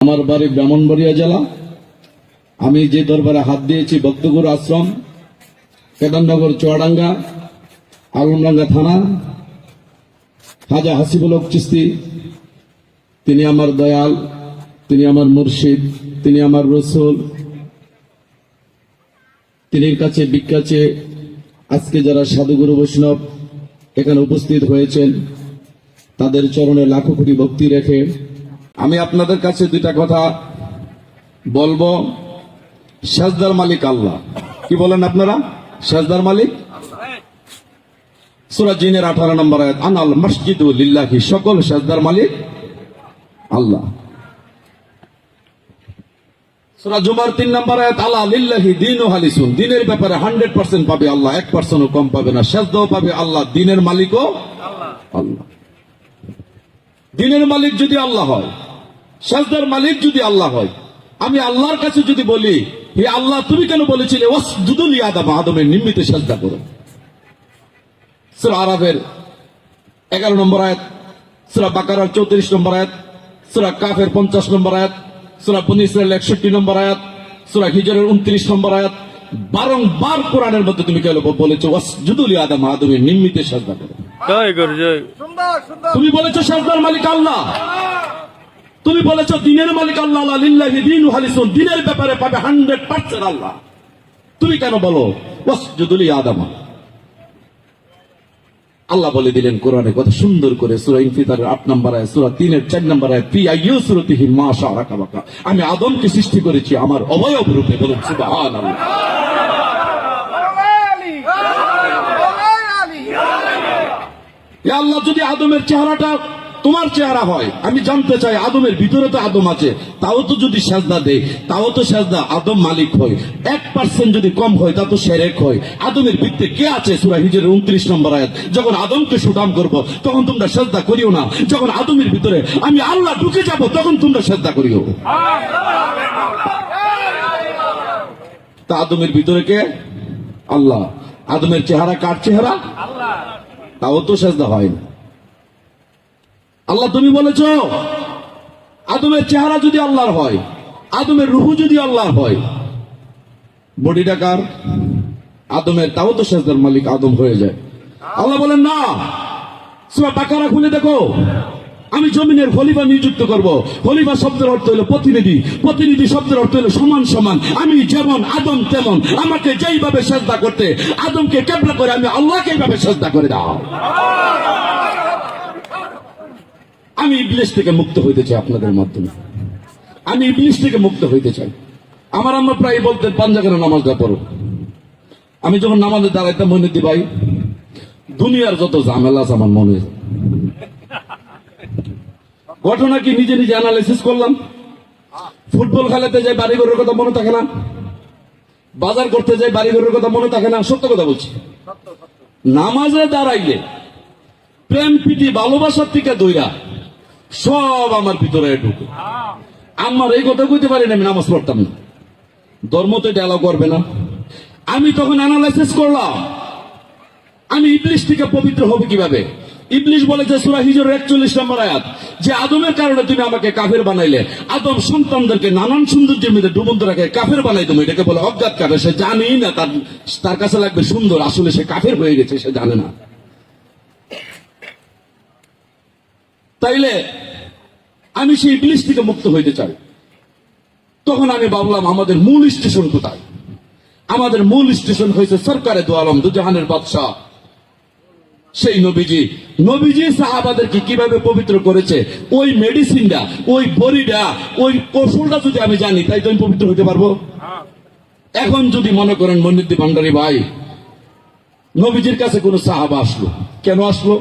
আমার বাড়ি ব্রাহ্মণবাড়িয়া জেলা। আমি যে দরবারে হাত দিয়েছি ভক্তগুরু আশ্রম, কেদারনগর, চুয়াডাঙ্গা, আলমডাঙ্গা থানা হাজা হাসিবুল চিস্তি তিনি আমার দয়াল, তিনি আমার মুর্শিদ, তিনি আমার রসুল। তিনি কাছে বিখ্যাচে আজকে যারা সাধুগুরু বৈষ্ণব এখানে উপস্থিত হয়েছেন, তাদের চরণে লাখো কোটি ভক্তি রেখে আমি আপনাদের কাছে দুইটা কথা বলব। সাজদার মালিক আল্লাহ। কি বলেন আপনারা? সাজদার মালিক? সুরা জিনের আঠারো নম্বর আয়াত আনাল মসজিদ লিল্লাহি সকল সাজদার মালিক আল্লাহ। সুরা জুমার তিন নম্বর আয়াত আল্লাহ লিল্লাহি দিন ও হালিসুন। দিনের ব্যাপারে হান্ড্রেড পার্সেন্ট পাবে আল্লাহ এক পার্সেন্টও কম পাবে না। সাজদাও পাবে আল্লাহ দিনের মালিকও আল্লাহ। দিনের মালিক যদি আল্লাহ হয় সাজদার মালিক যদি আল্লাহ হয় আমি আল্লাহর কাছে যদি বলি হে আল্লাহ তুমি কেন বলেছিলে ওয়াস দুদুল আদম আদমের নিম্মিতে সাজদা করো? সুরা আরাফের এগারো নম্বর আয়াত সুরা বাকারার চৌত্রিশ নম্বর আয়াত সুরা কাফের পঞ্চাশ নম্বর আয়াত সুরা বনি ইসরায়েল একষট্টি নম্বর আয়াত সুরা হিজরের উনত্রিশ নম্বর আয়াত বারংবার কোরআনের মধ্যে তুমি কেন বলেছ ওয়াস জুদুল আদম আদমের নিম্মিতে সাজদা করো? জয় গুরু জয়। সুন্দর সুন্দর। তুমি বলেছ সাজদার মালিক আল্লাহ। তুমি বলেছ দিনের মালিক আল্লাহ লিল্লাহি দিন হালিসুন। দিনের ব্যাপারে পাবে হান্ড্রেড পার্সেন্ট আল্লাহ। তুমি কেন বলো ওয়াসজুদুলি আদামা আল্লাহ বলে দিলেন কোরআনে কত সুন্দর করে সূরা ইনফিতারের আট নম্বর আয় সূরা তিনের চার নম্বর আয় ফি আইয়ুসরতিহি মা বাকা আমি আদমকে সৃষ্টি করেছি আমার অবয়ব রূপে বলুন আলী আল্লাহ যদি আদমের চেহারাটা তোমার চেহারা হয়। আমি জানতে চাই আদমের ভিতরে তো আদম আছে। তাও তো যদি সাজদা দেয়, তাও তো সাজদা আদম মালিক হয়। এক পার্সেন্ট যদি কম হয়, তা তো সেরেক হয়। আদমের ভিত্তে কে আছে? সুরা হিজের উনত্রিশ নম্বর আয়াত। যখন আদমকে সুদাম করব, তখন তোমরা সাজদা করিও না। যখন আদমের ভিতরে আমি আল্লাহ ঢুকে যাব, তখন তোমরা সাজদা করিও। তা আদমের ভিতরে কে? আল্লাহ। আদমের চেহারা কার চেহারা? তাও তো সাজদা হয় না। আল্লাহ তুমি বলেছ, আদমের চেহারা যদি আল্লাহর হয়, আদমের রুহু যদি আল্লাহর হয়, বডিটা কার? আদমের, তাও তো সাজদার মালিক আদম হয়ে যায়। আল্লাহ বলেন, না, সুরা বাকারা খুলে দেখো। আমি জমিনের খলিফা নিযুক্ত করব। খলিফা শব্দের অর্থ হলো প্রতিনিধি। প্রতিনিধি শব্দের অর্থ হলো সমান সমান। আমি যেমন আদম, তেমন আমাকে যেইভাবে সাজদা করতে, আদমকে কেবলা করে আমি আল্লাহকে এইভাবে সাজদা করে দাও। আমি ইবলিশ থেকে মুক্ত হইতে চাই আপনাদের মাধ্যমে। আমি ইবলিশ থেকে মুক্ত হইতে চাই। আমার আম্মা প্রায় বলতেন পাঞ্জাগের নামাজটা পড়ো? আমি যখন নামাজে দাঁড়াইতাম, মনে দি ভাই, দুনিয়ার যত ঝামেলা আছে আমার মনে। ঘটনা কি নিজে নিজে অ্যানালাইসিস করলাম। ফুটবল খেলাতে যাই, বাড়িঘরের কথা মনে থাকে না। বাজার করতে যাই, বাড়িঘরের কথা মনে থাকে না। সত্য কথা বলছি। নামাজে দাঁড়াইলে প্রেম প্রীতি ভালোবাসার থেকে দইরা সব আমার ভিতরে ঢুকে। আমার এই কথা কইতে পারি না, আমি নামাজ পড়তাম না। ধর্ম তো এটা করবে না। আমি তখন অ্যানালাইসিস করলাম, আমি ইবলিশ থেকে পবিত্র হব কীভাবে? ইবলিশ বলেছে সুরা হিজর একচল্লিশ নম্বর আয়াত, যে আদমের কারণে তুমি আমাকে কাফের বানাইলে, আদম সন্তানদেরকে নানান সৌন্দর্যের মধ্যে ডুবন্ত রাখে কাফের বানাই তুমি। এটাকে বলে অজ্ঞাত কাফের সে জানেই না তার তার কাছে লাগবে সুন্দর, আসলে সে কাফের হয়ে গেছে, সে জানে না। তাইলে আমি সেই ইবলিশ থেকে মুক্ত হইতে চাই। তখন আমি ভাবলাম, আমাদের মূল স্টেশন কোথায়? আমাদের মূল স্টেশন হয়েছে সরকারে দু আলম দুজাহানের বাদশাহ। সেই নবীজি নবীজি সাহাবাদেরকে কীভাবে পবিত্র করেছে? ওই মেডিসিনটা, ওই বড়িটা, ওই কৌশলটা যদি আমি জানি তাই তো আমি পবিত্র হতে পারব? এখন যদি মনে করেন মনিদ্দি ভান্ডারী ভাই, নবীজির কাছে কোন সাহাবা আসলো। কেন আসলো?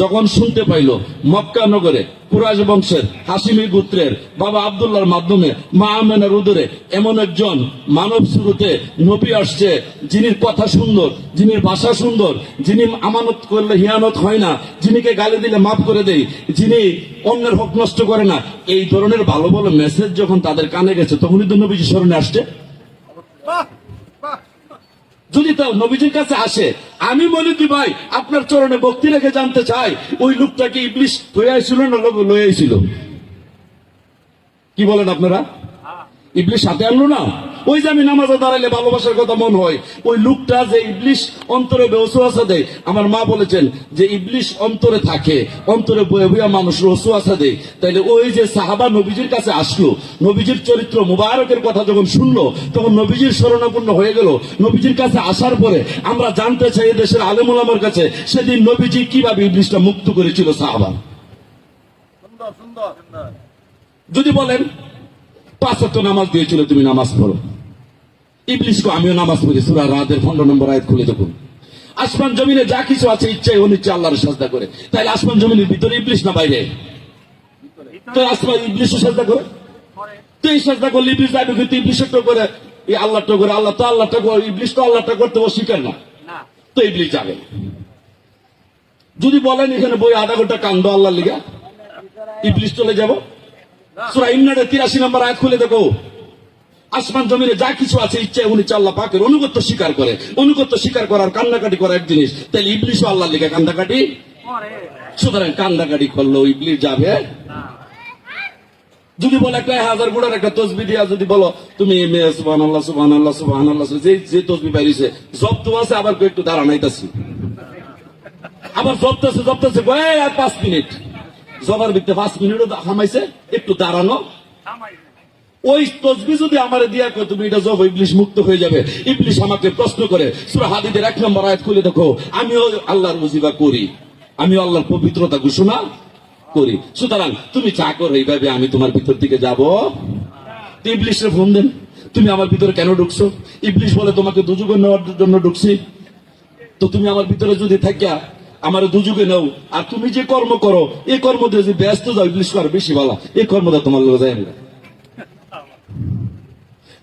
যখন শুনতে পাইল, মক্কা নগরে কুরাজ বংশের হাসিমি গোত্রের বাবা আবদুল্লার মাধ্যমে মা আমেনার উদরে এমন একজন মানব শুরুতে নবী আসছে যিনি কথা সুন্দর যিনি ভাষা সুন্দর, যিনি আমানত করলে হিয়ানত হয় না, যিনিকে গালি দিলে মাফ করে দেয় যিনি অন্যের হক নষ্ট করে না, এই ধরনের ভালো ভালো মেসেজ যখন তাদের কানে গেছে, তখনই তো নবীজি স্মরণে আসছে। যদি তাও নবীজির কাছে আসে আমি বলি কি ভাই আপনার চরণে ভক্তি রেখে জানতে চাই ওই লোকটাকে ইবলিশ হয়ে আইছিল না লোক লয়ে আইছিল? কি বলেন আপনারা? ইবলিশ সাথে আনলো না? ওই যে আমি নামাজে দাঁড়াইলে ভালোবাসার কথা মন হয় ওই লোকটা যে ইবলিশ অন্তরে বেওসুয়াসা দেয় আমার মা বলেছেন যে ইবলিশ অন্তরে থাকে অন্তরে বয়ে বইয়া মানুষ রসুয়াসা দেয়। তাইলে ওই যে সাহাবা নবীজির কাছে আসলো নবীজির চরিত্র মুবারকের কথা যখন শুনলো তখন নবীজির শরণাপন্ন হয়ে গেল। নবীজির কাছে আসার পরে আমরা জানতে চাই এই দেশের আলেমুলামার কাছে সেদিন নবীজি কীভাবে ইবলিশটা মুক্ত করেছিল সাহাবা। সুন্দর সুন্দর। যদি বলেন পাঁচ ওয়াক্ত নামাজ দিয়েছিল তুমি নামাজ পড়ো। ইবলিশকে আমিও নামাজ পড়ি সুরা রাতের পনেরো নম্বর আয়াত খুলে দেখুন। আসমান জমিনে যা কিছু আছে ইচ্ছাই অনিচ্ছা আল্লাহর সাজদা করে। তাইলে আসমান জমিনের ভিতরে ইবলিশ না বাইরে? তো আসমান ইবলিশও সাজদা করে? তো এই সাজদা করলে ইবলিশ যাবে কিন্তু ইবলিশটা করে এই আল্লাহটা করে আল্লাহ তো আল্লাহটা করে ইবলিশ তো আল্লাহটা করতে অস্বীকার না। তো ইবলিশ যাবে। যদি বলেন এখানে বই আধা ঘণ্টা কান্দ আল্লাহর লিগা ইবলিশ চলে যাব। সুরা তিরাশি নম্বর আয়াত খুলে দেখো। আসমান জমিনে যা কিছু আছে ইচ্ছা আল্লাহ পাকের অনুগত্য স্বীকার করে। অনুগত্য স্বীকার করার কান্নাকাটি করা এক জিনিস। তাহলে ইবলিশও আল্লাহ সুতরাং করল ইবলিশ যাবে। যদি বলে একটা হাজার গুড়ার একটা তসবি দিয়া যদি বলো তুমি সুবান আল্লাহ সুবান আল্লাহ সুবান আল্লাহ যে যে তসবি বাইরেছে জব তো আছে আবার একটু দাঁড়া নাইতাছি আবার জবতেছে জবতেছে এই আর পাঁচ মিনিট। জবার ভিতরে পাঁচ মিনিটও হামাইছে একটু দাঁড়ানো। ওই তসবি যদি আমার দিয়া কয়, তুমি এটা জব, ইবলিশ মুক্ত হয়ে যাবে। ইবলিশ আমাকে প্রশ্ন করে, সুরা হাদিদের এক নম্বর আয়াত খুলে দেখো। আমিও আল্লাহর মুজিবা করি। আমিও আল্লাহর পবিত্রতা ঘোষণা করি। সুতরাং তুমি চা করো এইভাবে আমি তোমার ভিতর দিকে যাব। ইবলিশের ফোন দেন, তুমি আমার ভিতরে কেন ঢুকছো? ইবলিশ বলে, তোমাকে দুযুগে নেওয়ার জন্য ঢুকছি। তো তুমি আমার ভিতরে যদি থাকিয়া আমার দুযুগে নাও। আর তুমি যে কর্ম করো এই কর্ম যদি ব্যস্ত যাও ইবলিশ করো বেশি ভালো। এই কর্মটা তোমার লোক যায় না।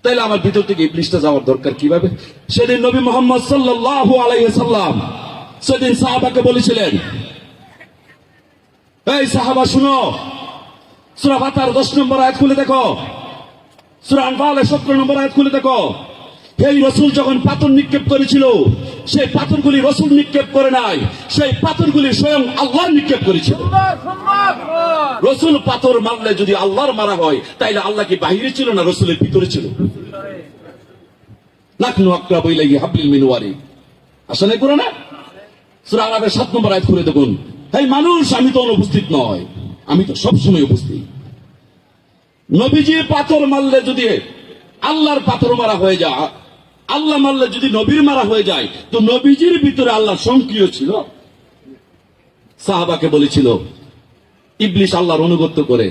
তাইলে আমার ভিতর থেকে ইবলিশটা যাওয়ার দরকার কীভাবে? সেদিন নবী মোহাম্মদ সাল্লাল্লাহু আলাইহি সাল্লাম সেদিন সাহাবাকে বলেছিলেন, এই সাহাবা, শুনো। সূরা ফাতার 10 নম্বর আয়াত খুলে দেখো। সূরা আনফালের 17 নম্বর আয়াত খুলে দেখো। এই রসুল, যখন পাথর নিক্ষেপ করেছিল সেই পাথরগুলি রসুল নিক্ষেপ করে নাই সেই পাথরগুলি স্বয়ং আল্লাহ নিক্ষেপ করেছিল। রসুল পাথর মারলে যদি আল্লাহর মারা হয় তাইলে আল্লাহ কি বাহিরে ছিল না রসুলের ভিতরে ছিল? নাকনু আকরা বইলাই হাবলিল মিনওয়ারি। আসলে করে না? সূরা সাত নম্বর আয়াত করে দেখুন। এই মানুষ আমি তো অনুপস্থিত নয় আমি তো সবসময় উপস্থিত। নবীজি পাথর মারলে যদি আল্লাহর পাথর মারা হয়ে যায় আল্লাহ মারলে যদি নবীর মারা হয়ে যায়, তো নবীজির ভিতরে আল্লাহ সক্রিয় ছিল। সাহাবাকে বলেছিল ইবলিশ আল্লাহর অনুগত্য করে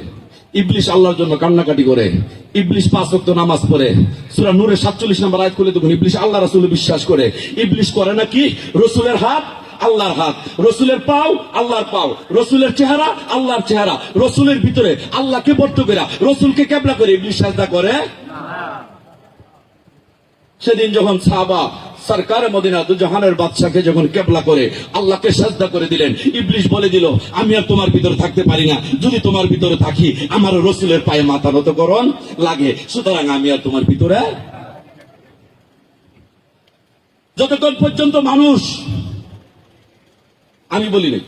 ইবলিশ আল্লাহর জন্য কান্নাকাটি করে ইবলিশ পাঁচ ওয়াক্ত নামাজ পড়ে। সূরা নূরের 47 নম্বর আয়াত খুলে দেখুন ইবলিশ আল্লাহ রাসূল বিশ্বাস করে। ইবলিশ করে নাকি? রসুলের হাত, আল্লাহর হাত। রসুলের পাও, আল্লাহর পাও। রসুলের চেহারা, আল্লাহর চেহারা। রসুলের ভিতরে আল্লাহকে বর্ত করে রসুলকে কেবলা করে ইবলিশ সাজদা করে সেদিন যখন সাহাবা সরকার মদিনা দু জাহানের বাদশাকে যখন কেবলা করে আল্লাহকে সাজদা করে দিলেন, ইবলিশ বলে দিল, আমি আর তোমার ভিতরে থাকতে পারি না। যদি তোমার ভিতরে থাকি, আমার রসুলের পায়ে মাথা নত করণ লাগে। সুতরাং আমি আর তোমার ভিতরে যতক্ষণ পর্যন্ত মানুষ আমি বলি নাই।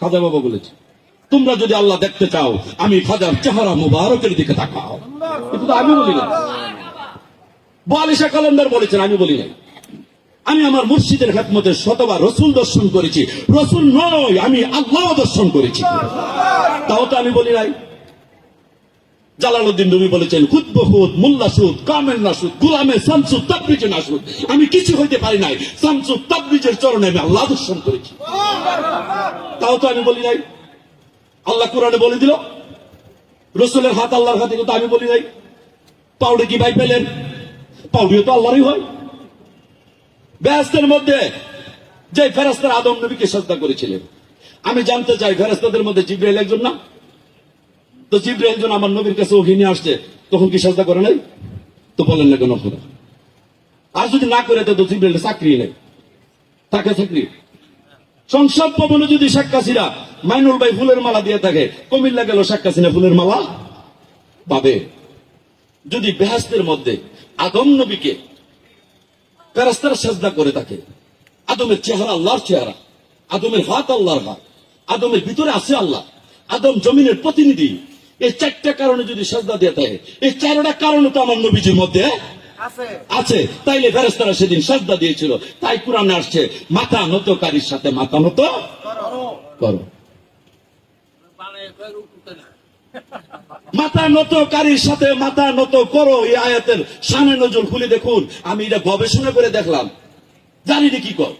খাজা বাবা বলেছে, তোমরা যদি আল্লাহ দেখতে চাও, আমি খাজার চেহারা মুবারকের দিকে তাকাও। কিন্তু আমি বলি না বালিশা কালান্দার বলেছেন, আমি বলি নাই। আমি আমার মুর্শিদের খেদমতে শতবার রসুল দর্শন করেছি। রসুল নয়, আমি আল্লাহ দর্শন করেছি। তাও তো আমি বলি নাই। জালালউদ্দিন রবি বলেছেন খুদ বহুদ মোল্লা সুদ কামেল নাসুদ, গুলামে শামসুদ তাবরিজে নাসুদ। আমি কিছু হইতে পারি নাই। শামসুদ তাবরিজের চরণে আমি আল্লাহ দর্শন করেছি। তাও তো আমি বলি নাই। আল্লাহ কোরআনে বলে দিল, রসুলের হাত আল্লাহর হাতে, কিন্তু আমি বলি নাই। পাউডে কি ভাই পেলেন? পাউডিও তো আল্লাহরই হয়। ব্যস্তের মধ্যে যে ফেরাস্তার আদম নবীকে শ্রদ্ধা করেছিলেন। আমি জানতে চাই ফেরাস্তাদের মধ্যে জিব্রাইল একজন না? তো জিব্রাইল একজন আমার নবীর কাছে ওহিনী আসছে, তখন কি শ্রদ্ধা করে নাই? তো বলেন না কেন খোদা। আর যদি না করে তো জিব্রাইল চাকরি নেই। তাকে চাকরি। সংসদ ভবনে যদি শেখ হাসিনা মাইনুল ভাই ফুলের মালা দিয়ে থাকে, কমিল্লা গেল শেখ হাসিনা ফুলের মালা? পাবে। যদি বেহাস্তের মধ্যে আদম নবীকে ফেরাস্তারা সাজদা করে থাকে। আদমের চেহারা আল্লাহর চেহারা আদমের হাত আল্লাহর হাত আদমের ভিতরে আছে আল্লাহ আদম জমিনের প্রতিনিধি। এই চারটা কারণে যদি সাজদা দিয়ে থাকে এই চারটা কারণে তো আমার নবীজির মধ্যে আছে। আছে। তাইলে ফেরেস্তারা সেদিন সাজদা দিয়েছিল তাই কোরআনে আসছে মাথা নতকারীর সাথে মাথা নত করো। করো নত মাথা নতকারীর সাথে মাথা নত করো এই আয়াতের সামনে নজর খুলে দেখুন। আমি এটা গবেষণা করে দেখলাম। জানি না কি কর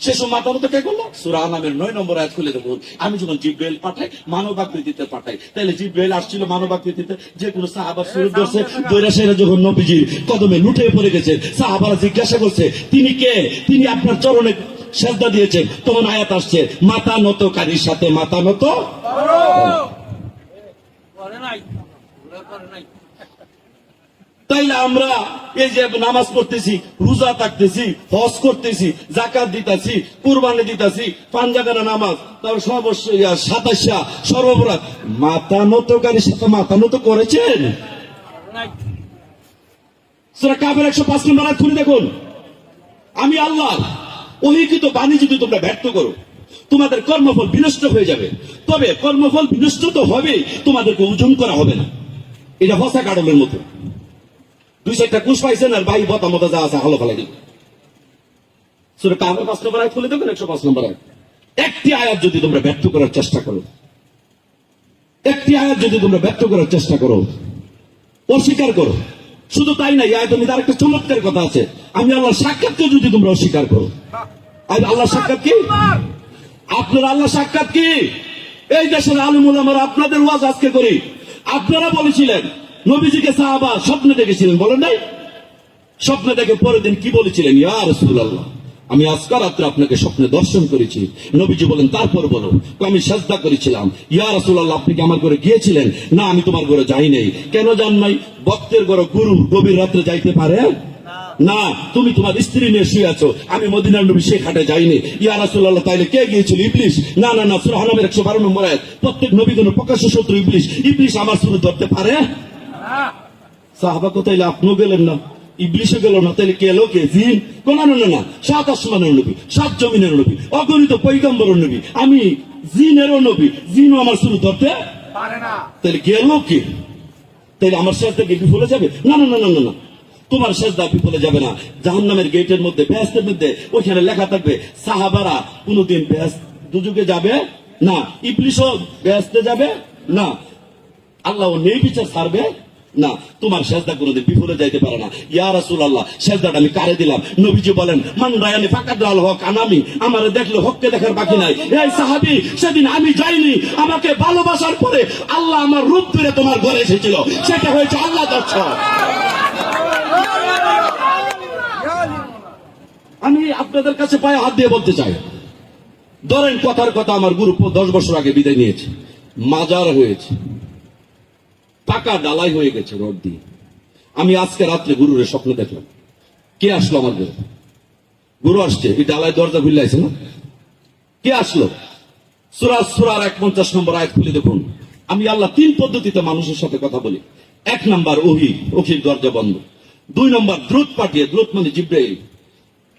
সেসব মাথা মতো কে করল? সুরা নামের নয় নম্বর আয়াত খুলে দেখুন। আমি যখন জিব্রাইল পাঠাই মানব আকৃতিতে পাঠাই। তাহলে জিব্রাইল আসছিল মানব আকৃতিতে যে কোনো সাহাবার শুরু করছে, দৈরা সেরা যখন নবীজির কদমে লুটে পড়ে গেছে, সাহাবারা জিজ্ঞাসা করছে, তিনি কে? তিনি আপনার চরণে শ্রদ্ধা দিয়েছেন। তখন আয়াত আসছে, মাথা নত নতকারীর সাথে মাথা নত করো করে নাই ওরা করে নাই তাইলে আমরা এই যে নামাজ পড়তেছি, রোজা থাকতেছি, হজ করতেছি জাকাত দিতাছি, কুরবানি দিতাছি পাঞ্জাগানা নামাজ তার সর্বস্ব সাতাশা, সর্বপরাধ। মাথা নতকারীর সাথে মাথা নত করেছেন? কাবের একশো পাঁচ নম্বর খুলে দেখুন। আমি আল্লাহ অহিকৃত বাণী যদি তোমরা ব্যর্থ করো, তোমাদের কর্মফল বিনষ্ট হয়ে যাবে। তবে কর্মফল বিনষ্ট তো হবে তোমাদেরকে ওজন করা হবে না। এটা হসা কাডলের মতো। দুই চারটা কুশ আর বতা মতো যা আছে, হলো ফেলাই সেটা কাবের পাঁচ নম্বর খুলে দেখুন, একশো পাঁচ নম্বর একটি আয়াত যদি তোমরা ব্যর্থ করার চেষ্টা করো, একটি আয়াত যদি তোমরা ব্যর্থ করার চেষ্টা করো, অস্বীকার করো। শুধু তাই না আয়াতের মধ্যে আরেকটা চমৎকার কথা আছে। আমি আল্লাহর সাক্ষাৎকে যদি তোমরা অস্বীকার করো আল্লাহ সাক্ষাৎ কি? আপনার আল্লাহ সাক্ষাৎ কি? এই দেশের আলিমুল আমার আপনাদের ওয়াজ আজকে করি। আপনারা বলেছিলেন নবীজিকে সাহাবা স্বপ্নে দেখেছিলেন, বলেন নাই? স্বপ্নে দেখে পরের দিন কি বলেছিলেন? ইয়া রাসূলুল্লাহ, আমি আজকাল রাত্রে আপনাকে স্বপ্নে দর্শন করেছি। নবীজি বলেন, তারপর বলো আমি সাজদা করেছিলাম। ইয়া রাসূলুল্লাহ, আপনি কি আমার ঘরে গিয়েছিলেন? না, আমি তোমার ঘরে যাই নাই। কেন যান নাই? ভক্তের ঘরে গুরু গভীর রাত্রে যাইতে পারে? না, তুমি তোমার স্ত্রী নিয়ে শুয়ে আছো। আমি মদিনার নবী সে খাটে যাইনি। ইয়া রাসুল্লাহ তাইলে কে গিয়েছিল? ইবলিশ? না না না, সূরা হানামের 112 নম্বর প্রত্যেক নবীগণ প্রকাশ্য শত্রু ইবলিশ। ইবলিশ আমার শুরু ধরতে পারে? সাহাবা কোথায় আপনিও গেলেন না ইবলিশে গেল না তাহলে কে লোকে? জিন। কোন না, সাত আসমানের নবী, সাত জমিনের নবী, অগণিত পৈগম্বরের নবী। আমি জিনেরও নবী, জিনও আমার শুরু ধরতে পারে না। তাহলে কি তাহলে আমার শেষ থেকে বিফলে যাবে? না না না না না তোমার শেষ দা বিফলে যাবে না। জাহান নামের গেটের মধ্যে ব্যস্তের মধ্যে, ওইখানে লেখা থাকবে, সাহাবারা কোনোদিন ব্যস্ত দুযুগে যাবে না, ইবলিশও ব্যস্তে যাবে না। আল্লাহ নেই বিচার ছাড়বে না, তোমার সেজদা কোনোদিন বিফলে যাইতে পারে না। ইয়া রাসূল আল্লাহ সেজদাটা আমি কারে দিলাম? নবীজি বলেন মান রায়ানি ফাকাদ আল হক আনামি আমারে দেখলে হককে দেখার বাকি নাই। এই সাহাবী, সেদিন আমি যাইনি। আমাকে ভালোবাসার পরে আল্লাহ আমার রূপ ধরে তোমার ঘরে এসেছিল। সেটা হয়েছে আল্লাহ দর্শন। আমি আপনাদের কাছে পায়ে হাত দিয়ে বলতে চাই। ধরেন কথার কথা আমার গুরু দশ বছর আগে বিদায় নিয়েছে। মাজার হয়েছে। পাকা ডালাই হয়ে গেছে রড দিয়ে। আমি আজকে রাত্রে গুরুরে স্বপ্ন দেখলাম। কে আসলো আমার ঘরে? গুরু আসছে, এই ডালাই দরজা খুলে আছে না? কে আসলো? সুরাজ সুরার এক পঞ্চাশ নম্বর আয়াত খুলে দেখুন। আমি আল্লাহ তিন পদ্ধতিতে মানুষের সাথে কথা বলি। এক নম্বর ওহি, ওহির দরজা বন্ধ। দুই নম্বর দ্রুত পাঠিয়ে, দ্রুত মানে জিব্রাইল।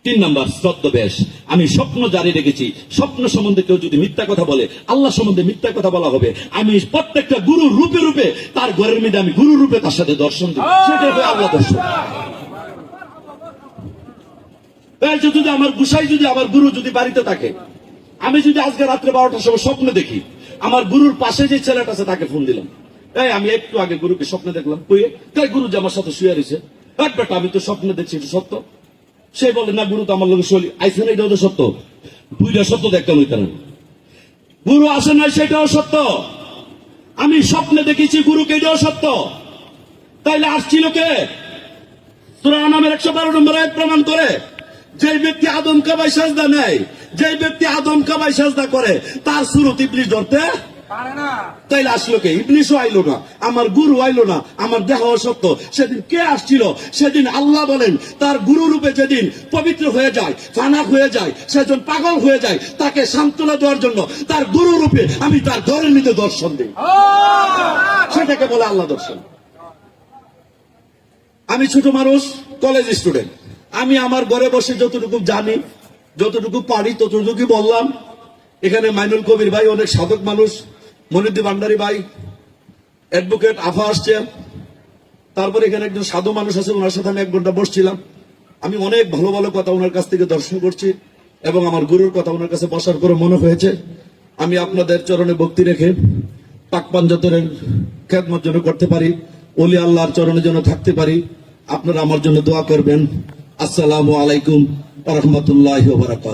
তিন নম্বর ছদ্মবেশ আমি স্বপ্ন জারি রেখেছি। স্বপ্ন সম্বন্ধে কেউ যদি মিথ্যা কথা বলে, আল্লাহ সম্বন্ধে মিথ্যা কথা বলা হবে। আমি প্রত্যেকটা গুরু রূপে রূপে, তার ঘরের মধ্যে আমি গুরু রূপে তার সাথে দর্শন দিই সেটা হবে আল্লাহ দর্শন যদি আমার গুসাই, যদি আমার গুরু যদি বাড়িতে থাকে, আমি যদি আজকে রাত্রে বারোটার সময় স্বপ্ন দেখি, আমার গুরুর পাশে যে ছেলেটা আছে, তাকে ফোন দিলাম। এই, আমি একটু আগে গুরুকে স্বপ্নে দেখলাম। কই? তাই গুরু যে আমার সাথে শুয়ে রয়েছে। বেটা, আমি তো স্বপ্নে দেখছি, এটা সত্য? সে বলে, না, গুরু তো আমার লোকের শরীর আইসে না, এটাও তো সত্য। দুইটা সত্য দেখতাম ওই কারণে। গুরু আসে নাই, সেটাও সত্য। আমি স্বপ্নে দেখেছি গুরুকে, এটাও সত্য। তাইলে আসছিল কে? সুরা নামের একশো বারো নম্বর প্রমাণ করে। যে ব্যক্তি আদম কাবাই সাজদা নেয় যে ব্যক্তি আদম কাবাই সাজদা করে, তার সুরত ইবলিশ ধরতে না তাইলে আসলো কে? ইবলিশও আইলো না আমার গুরু আইলো না আমার দেহ সত্য সেদিন কে আসছিল? সেদিন আল্লাহ বলেন তার গুরু রূপে যেদিন পবিত্র হয়ে যায় ফানাক হয়ে যায় সেজন পাগল হয়ে যায় তাকে সান্ত্বনা দেওয়ার জন্য তার গুরু রূপে আমি তার ঘরের নিতে দর্শন দিই। সেটাকে বলে আল্লাহ দর্শন। আমি ছোট মানুষ কলেজ স্টুডেন্ট আমি আমার ঘরে বসে যতটুকু জানি যতটুকু পারি ততটুকু বললাম। এখানে মাইনুল কবির ভাই অনেক সাধক মানুষ। মনিদ্দি ভান্ডারী ভাই অ্যাডভোকেট আফা আসছে। তারপরে এখানে একজন সাধু মানুষ আছে, ওনার সাথে আমি এক ঘণ্টা বসছিলাম। আমি অনেক ভালো ভালো কথা ওনার কাছ থেকে দর্শন করছি এবং আমার গুরুর কথা ওনার কাছে বসার করে মনে হয়েছে। আমি আপনাদের চরণে ভক্তি রেখে পাক পাঞ্জাতরের খেদমত যেন করতে পারি অলি আল্লাহর চরণে যেন থাকতে পারি, আপনারা আমার জন্য দোয়া করবেন। আসসালামু আলাইকুম রহমতুল্লাহ বারাকাত